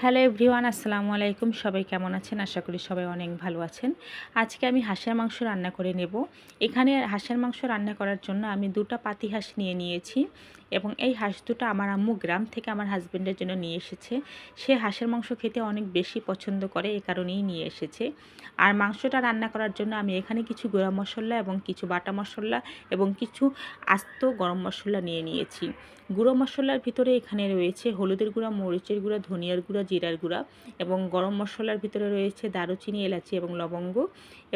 Hello everyone, আসসালামু আলাইকুম। সবাই কেমন আছেন? আশা করি সবাই অনেক ভালো আছেন। আজকে আমি হাঁসের মাংস রান্না করে নেব। এখানে হাঁসের মাংস রান্না করার জন্য আমি দুটা পাতি হাঁস নিয়ে নিয়েছি। এবং এই হাঁস দুটো আমার আম্মু গ্রাম থেকে আমার হাজব্যান্ডের জন্য নিয়ে এসেছে। সে হাঁসের মাংস খেতে অনেক বেশি পছন্দ করে, এ কারণেই নিয়ে এসেছে। আর মাংসটা রান্না করার জন্য আমি এখানে কিছু গুঁড়া মশলা এবং কিছু বাটা মশলা এবং কিছু আস্ত গরম মশলা নিয়ে নিয়েছি। গুঁড়ো মশলার ভিতরে এখানে রয়েছে হলুদের গুঁড়া, মরিচের গুঁড়া, ধনিয়ার গুঁড়া, জিরার গুঁড়া এবং গরম মশলার ভিতরে রয়েছে দারুচিনি, এলাচি এবং লবঙ্গ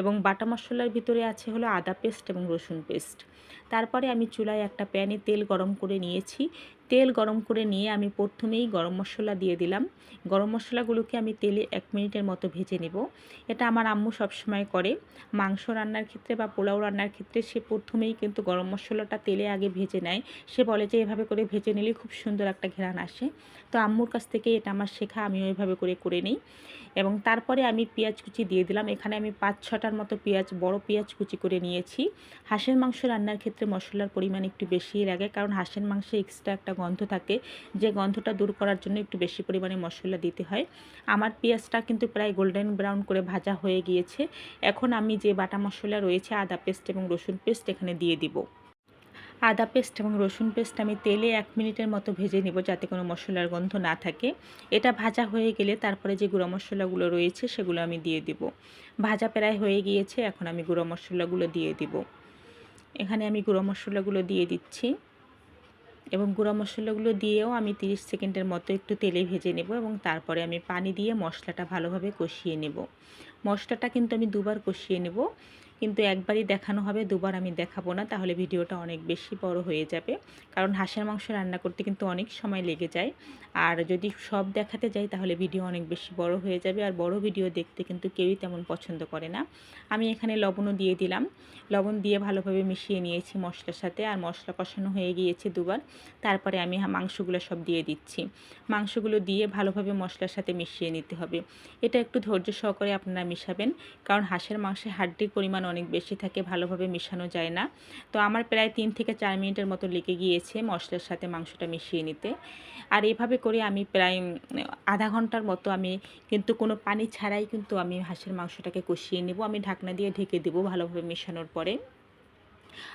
এবং বাটা মশলার ভিতরে আছে হলো আদা পেস্ট এবং রসুন পেস্ট তারপরে আমি চুলায় একটা প্যানে তেল গরম করে নিয়েছি। তেল গরম করে নিয়ে আমি প্রথমেই গরম মশলা দিয়ে দিলাম। গরম মশলাগুলোকে আমি তেলে এক মিনিটের মতো ভেজে নেব। এটা আমার আম্মু সবসময় করে। মাংস রান্নার ক্ষেত্রে বা পোলাও রান্নার ক্ষেত্রে সে প্রথমেই কিন্তু গরম মশলাটা তেলে আগে ভেজে নেয়। সে বলে যে, এভাবে করে ভেজে নিলে খুব সুন্দর একটা ঘেরান আসে। তো আম্মুর কাছ থেকে এটা আমার শেখা আমি ওইভাবে করে করে নিই। এবং তারপরে আমি পেঁয়াজ কুচি দিয়ে দিলাম। এখানে আমি পাঁচ ছটার মতো পেঁয়াজ, বড় পেঁয়াজ কুচি করে নিয়েছি। হাঁসের মাংস রান্নার ক্ষেত্রে মশলার পরিমাণ একটু বেশিই লাগে, কারণ হাঁসের মাংসে এক্সট্রা একটা গন্ধ থাকে, যে গন্ধটা দূর করার জন্য একটু বেশি পরিমাণে মশলা দিতে হয়। আমার পেঁয়াজটা কিন্তু প্রায় গোল্ডেন ব্রাউন করে ভাজা হয়ে গিয়েছে, এখন আমি যে বাটা মশলা রয়েছে, আদা পেস্ট এবং রসুন পেস্ট এখানে দিয়ে দিব। আদা পেস্ট এবং রসুন পেস্ট আমি তেলে এক মিনিটের মতো ভেজে নিব যাতে কোনো মশলার গন্ধ না থাকে। এটা ভাজা হয়ে গেলে তারপরে যে গুঁড়ো মশলাগুলো রয়েছে, সেগুলো আমি দিয়ে দিব। ভাজা প্রায় হয়ে গিয়েছে, এখন আমি গুঁড়ো মশলাগুলো দিয়ে দিব। এখানে আমি গুঁড়ো মশলাগুলো দিয়ে দিচ্ছি। এবং গুঁড়ো মশলাগুলো দিয়েও আমি 30 সেকেন্ডের মতো একটু তেলে ভেজে নেব এবং তারপরে আমি পানি দিয়ে মশলাটা ভালোভাবে কষিয়ে নেব। মশলাটা কিন্তু আমি দুবার কষিয়ে নেব। কিন্তু একবারই দেখানো হবে, দুবার আমি দেখাবো না, তাহলে ভিডিওটা অনেক বেশি বড় হয়ে যাবে। কারণ হাঁসের মাংস রান্না করতে কিন্তু অনেক সময় লেগে যায়। আর যদি সব দেখাতে যাই, তাহলে ভিডিও অনেক বেশি বড় হয়ে যাবে। আর বড় ভিডিও দেখতে কিন্তু কেউই তেমন পছন্দ করে না। আমি এখানে লবণও দিয়ে দিলাম। লবণ দিয়ে ভালোভাবে মিশিয়ে নিয়েছি মশলার সাথে। আর মশলা কষানো হয়ে গিয়েছে দুবার। তারপরে আমি মাংসগুলো সব দিয়ে দিচ্ছি। মাংসগুলো দিয়ে ভালোভাবে মশলার সাথে মিশিয়ে নিতে হবে। এটা একটু ধৈর্য সহকারে আপনারা মিশাবেন। কারণ হাঁসের মাংসে হাড্ডির পরিমাণ অনেক বেশি থাকে, ভালোভাবে মেশানো যায় না। তো আমার প্রায় তিন থেকে চার মিনিটের মতো লেগে গিয়েছে মশলার সাথে মাংসটা মিশিয়ে নিতে। আর এভাবে করে আমি প্রায় আধা ঘণ্টার মতো আমি কিন্তু কোনো পানি ছাড়াই কিন্তু আমি হাঁসের মাংসটাকে কষিয়ে নেব। আমি ঢাকনা দিয়ে ঢেকে দেবো ভালোভাবে মেশানোর পরে।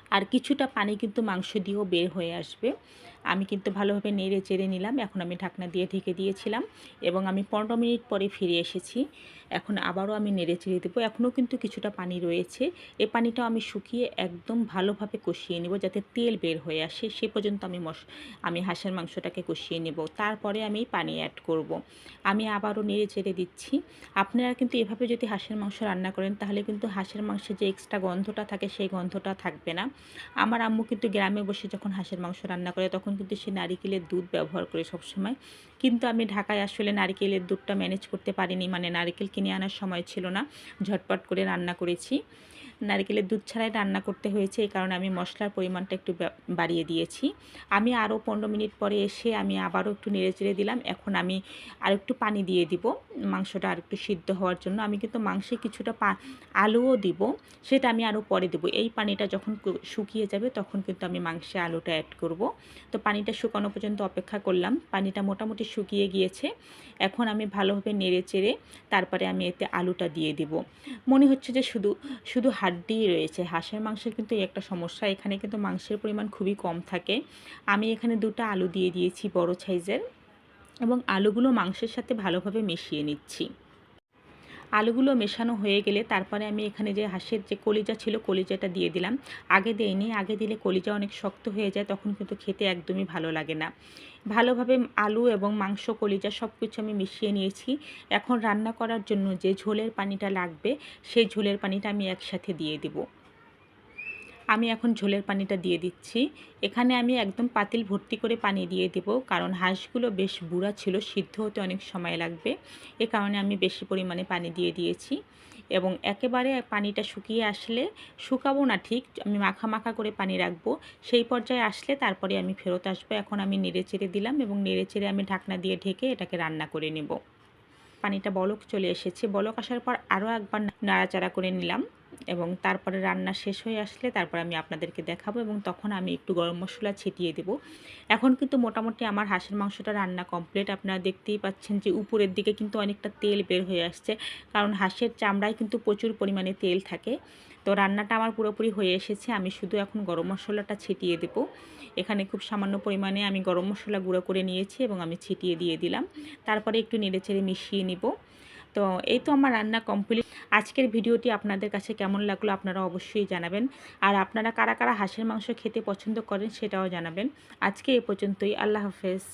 আর কিছুটা পানি কিন্তু মাংস দিয়েও বের হয়ে আসবে। আমি কিন্তু ভালোভাবে নেড়ে চেড়ে নিলাম, এখন আমি ঢাকনা দিয়ে ঢেকে দিয়েছিলাম এবং আমি পনেরো মিনিট পরে ফিরে এসেছি। এখন আবারও আমি নেড়ে চেড়ে দেবো, এখনও কিন্তু কিছুটা পানি রয়েছে। এ পানিটাও আমি শুকিয়ে একদম ভালোভাবে কষিয়ে নেব যাতে তেল বের হয়ে আসে। সে পর্যন্ত আমি মশ, আমি হাঁসের মাংসটাকে কষিয়ে নেব। তারপরে আমি পানি অ্যাড করব। আমি আবারও নেড়ে চেড়ে দিচ্ছি। আপনারা কিন্তু এভাবে যদি হাঁসের মাংস রান্না করেন, তাহলে কিন্তু হাঁসের মাংসের যে এক্সট্রা গন্ধটা থাকে, সেই গন্ধটা থাকবে না। আমার আম্মু কিন্তু গ্রামে বসে যখন হাঁসের মাংস রান্না করে, তখন কিন্তু সে নারিকেলের দুধ ব্যবহার করে সবসময়। কিন্তু আমি ঢাকায় আসলে নারিকেলের দুধটা ম্যানেজ করতে পারিনি মানে নারিকেল কিনে আনার সময় ছিল না। ঝটপট করে রান্না করেছি। নারকেলের দুধ ছাড়াই রান্না করতে হয়েছে, এই কারণে আমি মশলার পরিমাণটা একটু বাড়িয়ে দিয়েছি। আমি আরও পনেরো মিনিট পরে এসে আমি আবারও একটু নেড়ে চেড়ে দিলাম, এখন আমি আর একটু পানি দিয়ে দিব। মাংসটা আর একটু সিদ্ধ হওয়ার জন্য আমি কিন্তু মাংসে কিছুটা পা আলুও দিব, সেটা আমি আরও পরে দেবো। এই পানিটা যখন শুকিয়ে যাবে তখন কিন্তু আমি মাংসে আলুটা অ্যাড করব। তো পানিটা শুকানো পর্যন্ত অপেক্ষা করলাম, পানিটা মোটামুটি শুকিয়ে গিয়েছে। এখন আমি ভালোভাবে নেড়ে চেড়ে তারপরে আমি এতে আলুটা দিয়ে দিব। মনে হচ্ছে যে শুধু শুধু হাড্ডি রয়েছে, হাঁসের মাংসের কিন্তু এই একটা সমস্যা। এখানে কিন্তু মাংসের পরিমাণ খুবই কম থাকে। আমি এখানে দুটো আলু দিয়ে দিয়েছি বড় সাইজের এবং আলুগুলো মাংসের সাথে ভালোভাবে মিশিয়ে নিচ্ছি। আলুগুলো মেশানো হয়ে গেলে তারপরে আমি এখানে যে হাঁসের যে কলিজা ছিল, কলিজাটা দিয়ে দিলাম। আগে দেয়নি আগে দিলে কলিজা অনেক শক্ত হয়ে যায়, তখন কিন্তু খেতে একদমই ভালো লাগে না। ভালোভাবে আলু এবং মাংস, কলিজা সব কিছু আমি মিশিয়ে নিয়েছি। এখন রান্না করার জন্য যে ঝোলের পানিটা লাগবে, সেই ঝোলের পানিটা আমি একসাথে দিয়ে দেবো। আমি এখন ঝোলের পানিটা দিয়ে দিচ্ছি। এখানে আমি একদম পাতিল ভর্তি করে পানি দিয়ে দেব, কারণ হাঁসগুলো বেশ বুড়া ছিল, সিদ্ধ হতে অনেক সময় লাগবে। এ কারণে আমি বেশি পরিমাণে পানি দিয়ে দিয়েছি এবং একেবারে পানিটা শুকিয়ে আসলে শুকাবো না ঠিক, আমি মাখা মাখা করে পানি রাখব। সেই পর্যায়ে আসলে তারপরে আমি ফেরত আসব। এখন আমি নেড়ে চেড়ে দিলাম এবং নেড়ে চেড়ে আমি ঢাকনা দিয়ে ঢেকে এটাকে রান্না করে নেব। পানিটা বলক চলে এসেছে। বলক আসার পর আরও একবার নাড়াচাড়া করে নিলাম। এবং তারপরে রান্না শেষ হয়ে আসলে তারপর আমি আপনাদেরকে দেখাবো এবং তখন আমি একটু গরম মশলা ছিটিয়ে দেব। এখন কিন্তু মোটামুটি আমার হাঁসের মাংসটা রান্না কমপ্লিট আপনারা দেখতেই পাচ্ছেন যে উপরের দিকে কিন্তু অনেকটা তেল বের হয়ে আসছে, কারণ হাঁসের চামড়ায় কিন্তু প্রচুর পরিমাণে তেল থাকে। তো রান্নাটা আমার পুরোপুরি হয়ে এসেছে, আমি শুধু এখন গরম মশলাটা ছিটিয়ে দেবো। এখানে খুব সামান্য পরিমাণে আমি গরম মশলা গুঁড়ো করে নিয়েছি এবং আমি ছিটিয়ে দিয়ে দিলাম। তারপরে একটু নেড়ে নেড়েচেড়ে মিশিয়ে নিব। তো এই তো আমার রান্না কমপ্লিট আজকের ভিডিওটি আপনাদের কাছে কেমন লাগল আপনারা অবশ্যই জানাবেন। আর আপনারা কারা কারা হাঁসের মাংস খেতে পছন্দ করেন সেটাও জানাবেন। আজকে এ পর্যন্তই, আল্লাহ হাফেজ।